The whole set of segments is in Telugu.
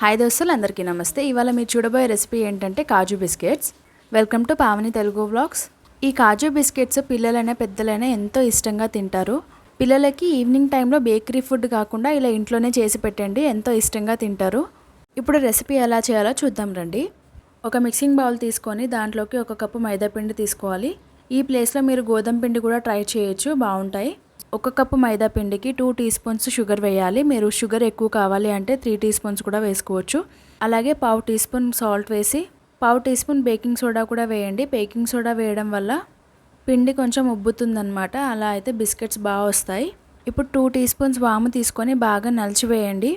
హాయ్ దోస్తులు అందరికీ నమస్తే. ఇవాళ మీరు చూడబోయే రెసిపీ ఏంటంటే kaju biscuits. Welcome to Pavani Telugu blogs ఈ కాజు బిస్కెట్స్ పిల్లలైనా పెద్దలైనా ఎంతో ఇష్టంగా తింటారు. పిల్లలకి ఈవినింగ్ టైంలో బేకరీ ఫుడ్ కాకుండా ఇలా ఇంట్లోనే చేసి పెట్టండి. ఎంతో ఇష్టంగా తింటారు. ఇప్పుడు రెసిపీ ఎలా చేయాలో చూద్దాం రండి. ఒక మిక్సింగ్ బౌల్ తీసుకొని దాంట్లోకి ఒక కప్పు మైదా పిండి తీసుకోవాలి. ఈ ప్లేస్లో మీరు గోధుమ పిండి కూడా ట్రై చేయొచ్చు. బాగుంటాయి. ఒక కప్పు మైదా పిండికి టూ టీ స్పూన్స్ షుగర్ వేయాలి. మీరు షుగర్ ఎక్కువ కావాలి అంటే త్రీ టీ స్పూన్స్ కూడా వేసుకోవచ్చు. అలాగే పావు టీ స్పూన్ సాల్ట్ వేసి పావు టీ స్పూన్ బేకింగ్ సోడా కూడా వేయండి. బేకింగ్ సోడా వేయడం వల్ల పిండి కొంచెం ఉబ్బుతుందనమాట అలా అయితే బిస్కెట్స్ బాగా వస్తాయి. ఇప్పుడు టూ టీ స్పూన్స్ వాము తీసుకొని బాగా నలిచివేయండి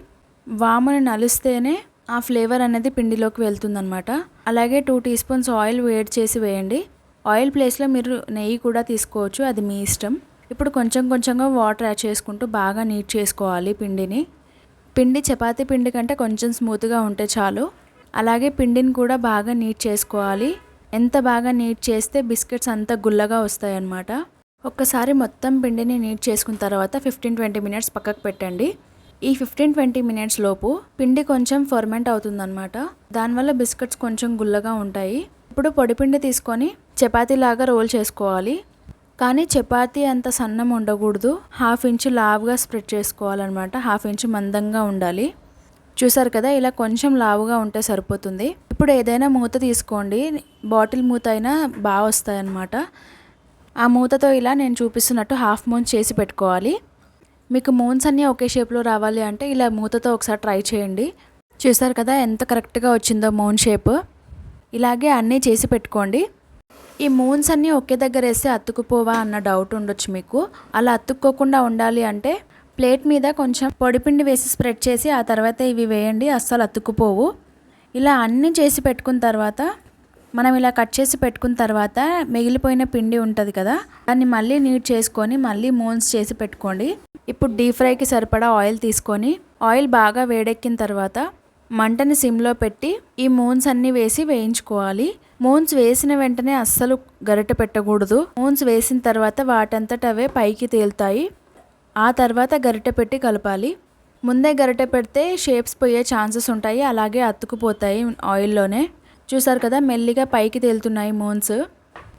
వాముని నలిస్తేనే ఆ ఫ్లేవర్ అనేది పిండిలోకి వెళ్తుందనమాట అలాగే టూ టీ స్పూన్స్ ఆయిల్ వేడి చేసి వేయండి. ఆయిల్ ప్లేస్లో మీరు నెయ్యి కూడా తీసుకోవచ్చు. అది మీ ఇష్టం. ఇప్పుడు కొంచెం కొంచెంగా వాటర్ యాడ్ చేసుకుంటూ బాగా నీట్ చేసుకోవాలి పిండిని. పిండి చపాతీ పిండి కంటే కొంచెం స్మూత్గా ఉంటే చాలు. అలాగే పిండిని కూడా బాగా నీట్ చేసుకోవాలి. ఎంత బాగా నీట్ చేస్తే బిస్కెట్స్ అంత గుల్లగా వస్తాయన్నమాట. ఒక్కసారి మొత్తం పిండిని నీట్ చేసుకున్న తర్వాత ఫిఫ్టీన్ ట్వంటీ మినిట్స్ పక్కకు పెట్టండి. ఈ ఫిఫ్టీన్ ట్వంటీ మినిట్స్ లోపు పిండి కొంచెం ఫర్మెంట్ అవుతుందన్నమాట. దానివల్ల బిస్కెట్స్ కొంచెం గుల్లగా ఉంటాయి. ఇప్పుడు పొడిపిండి తీసుకొని చపాతీలాగా రోల్ చేసుకోవాలి. కానీ చపాతీ అంత సన్నం ఉండకూడదు. హాఫ్ ఇంచ్ లావుగా స్ప్రెడ్ చేసుకోవాలన్నమాట. హాఫ్ ఇంచ్ మందంగా ఉండాలి. చూసారు కదా ఇలా కొంచెం లావుగా ఉంటే సరిపోతుంది. ఇప్పుడు ఏదైనా మూత తీసుకోండి. బాటిల్ మూత అయినా బాగా వస్తాయన్నమాట. ఆ మూతతో ఇలా నేను చూపిస్తున్నట్టు హాఫ్ మూన్ చేసి పెట్టుకోవాలి. మీకు మూన్స్ అన్నీ ఒకే షేప్లో రావాలి అంటే ఇలా మూతతో ఒకసారి ట్రై చేయండి. చూసారు కదా ఎంత కరెక్ట్గా వచ్చిందో మూన్ షేప్. ఇలాగే అన్నీ చేసి పెట్టుకోండి. ఈ మూన్స్ అన్నీ ఒకే దగ్గర వేస్తే అతుక్కుపోవా అన్న డౌట్ ఉండొచ్చు మీకు. అలా అతుక్కోకుండా ఉండాలి అంటే ప్లేట్ మీద కొంచెం పొడిపిండి వేసి స్ప్రెడ్ చేసి ఆ తర్వాత ఇవి వేయండి అస్సలు అతుక్కుపోవు. ఇలా అన్నీ చేసి పెట్టుకున్న తర్వాత మనం ఇలా కట్ చేసి పెట్టుకున్న తర్వాత మిగిలిపోయిన పిండి ఉంటుంది కదా దాన్ని మళ్ళీ నీట్ చేసుకొని మళ్ళీ మూన్స్ చేసి పెట్టుకోండి. ఇప్పుడు డీప్ ఫ్రైకి సరిపడా ఆయిల్ తీసుకొని ఆయిల్ బాగా వేడెక్కిన తర్వాత మంటని సిమ్లో పెట్టి ఈ మూన్స్ అన్నీ వేసి వేయించుకోవాలి. మూన్స్ వేసిన వెంటనే అస్సలు గరిట పెట్టకూడదు. మూన్స్ వేసిన తర్వాత వాటంతట అవే పైకి తేలుతాయి. ఆ తర్వాత గరిట పెట్టి కలపాలి. ముందే గరిట పెడితే షేప్స్ పోయే ఛాన్సెస్ ఉంటాయి. అలాగే అతుకుపోతాయి ఆయిల్లోనే. చూసారు కదా మెల్లిగా పైకి తేలుతున్నాయి మూన్స్.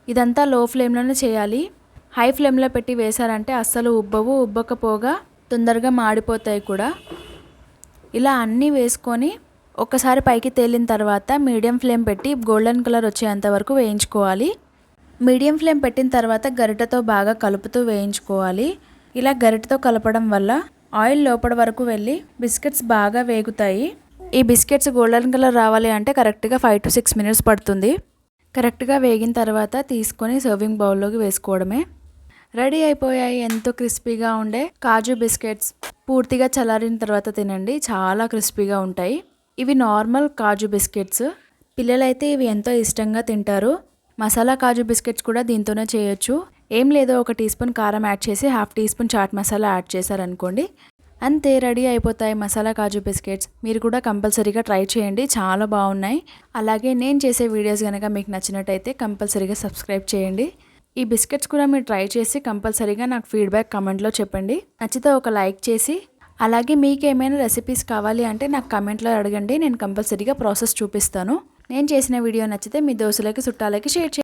ఇదంతా లో ఫ్లేమ్లోనే చేయాలి. హై ఫ్లేమ్లో పెట్టి వేశారంటే అస్సలు ఉబ్బవు ఉబ్బకపోగా తొందరగా మాడిపోతాయి కూడా. ఇలా అన్నీ వేసుకొని ఒక్కసారి పైకి తేలిన తర్వాత మీడియం ఫ్లేమ్ పెట్టి గోల్డెన్ కలర్ వచ్చేంత వరకు వేయించుకోవాలి. మీడియం ఫ్లేమ్ పెట్టిన తర్వాత గరిటతో బాగా కలుపుతూ వేయించుకోవాలి. ఇలా గరిటతో కలపడం వల్ల ఆయిల్ లోపల వరకు వెళ్ళి బిస్కెట్స్ బాగా వేగుతాయి. ఈ బిస్కెట్స్ గోల్డెన్ కలర్ రావాలి అంటే కరెక్ట్గా ఫైవ్ టు సిక్స్ మినిట్స్ పడుతుంది. కరెక్ట్గా వేగిన తర్వాత తీసుకొని సర్వింగ్ బౌల్లోకి వేసుకోవడమే. రెడీ అయిపోయాయి ఎంతో క్రిస్పీగా ఉండే కాజు బిస్కెట్స్. పూర్తిగా చల్లారిన తర్వాత తినండి చాలా క్రిస్పీగా ఉంటాయి. ఇవి నార్మల్ కాజు బిస్కెట్స్. పిల్లలైతే ఇవి ఎంతో ఇష్టంగా తింటారు. మసాలా కాజు బిస్కెట్స్ కూడా దీంతోనే చేయొచ్చు. ఏం లేదో ఒక టీ స్పూన్ కారం యాడ్ చేసి half teaspoon chaat masala add చేశారనుకోండి. అంతే రెడీ అయిపోతాయి మసాలా కాజు బిస్కెట్స్. మీరు కూడా కంపల్సరీగా ట్రై చేయండి చాలా బాగున్నాయి. అలాగే నేను చేసే వీడియోస్ కనుక మీకు నచ్చినట్టయితే కంపల్సరీగా సబ్స్క్రైబ్ చేయండి. ఈ బిస్కెట్స్ కూడా మీరు ట్రై చేసి కంపల్సరీగా నాకు ఫీడ్బ్యాక్ కమెంట్లో చెప్పండి. నచ్చితే ఒక లైక్ చేసి అలాగే మీకు ఏమైనా రెసిపీస్ కావాలి అంటే నాకు కమెంట్లో అడగండి. నేను కంపల్సరీగా ప్రాసెస్ చూపిస్తాను. నేను చేసిన వీడియో నచ్చితే మీ దోశలకి చుట్టాలకి షేర్ చేయండి.